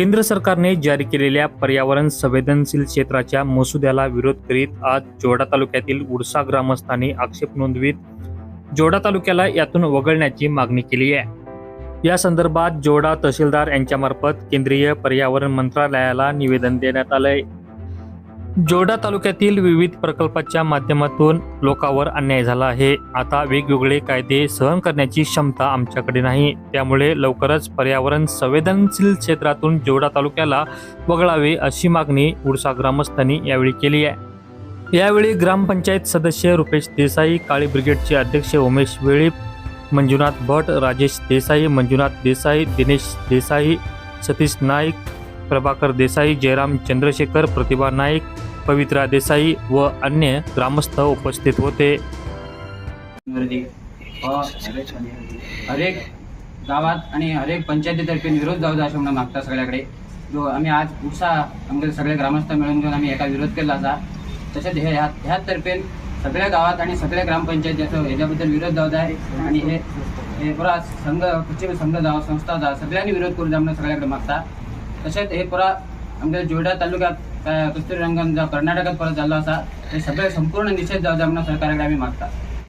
केंद्र सरकारने जारी केलेल्या पर्यावरण संवेदनशील क्षेत्राच्या मसुद्याला विरोध करीत आज जोडा तालुक्यातील उडसा ग्रामस्थांनी आक्षेप नोंदवीत. जोडा तालुक्याला यातून वगळण्याची मागणी केली आहे. या संदर्भात जोडा तहसीलदार यांच्यामार्फत केंद्रीय पर्यावरण मंत्रालयाला निवेदन देण्यात आलंय. जोडा तालुक्यातील विविध प्रकल्पाच्या माध्यमातून लोकांवर अन्याय झाला आहे. आता वेगवेगळे कायदे सहन करण्याची क्षमता आमच्याकडे नाही. त्यामुळे लवकरच पर्यावरण संवेदनशील क्षेत्रातून जोडा तालुक्याला वगळावे अशी मागणी उडसा ग्रामस्थांनी यावेळी केली आहे. यावेळी ग्रामपंचायत सदस्य रुपेश देसाई काळी ब्रिगेडचे अध्यक्ष उमेश वेळीप मंजुनाथ भट राजेश देसाई मंजुनाथ देसाई दिनेश देसाई सतीश नाईक प्रभाकर देसाई जयराम चंद्रशेखर प्रतिभा नाईक पवित्रा देसाई व अन्य ग्रामस्थ उपस्थित होते. हरेक गावात आणि हरेक पंचायतीतर्फे विरोध जाऊ द्या असे म्हणून मागता सगळ्याकडे. जो आम्ही आज उत्साह आमचे सगळे ग्रामस्थ मिळून घेऊन आम्ही एका विरोध केला असा तसेच हे ह्या ह्यातर्फे सगळ्या गावात आणि सगळ्या ग्रामपंचायती ह्याच्याबद्दल विरोध जाऊ द्या. आणि हे हे पुरा संघ पश्चिम संघ जाव संस्था जा सगळ्यांनी विरोध करू द्या म्हणून सगळ्याकडे मागता तसेच हे पुरा आमच्या जोडा तालुक्यात काय कस्तुरी रंगन कर्नाटकात परत झाला असा हे सगळे संपूर्ण निषेध जाऊ द्या म्हणून सरकारकडे आम्ही मागतात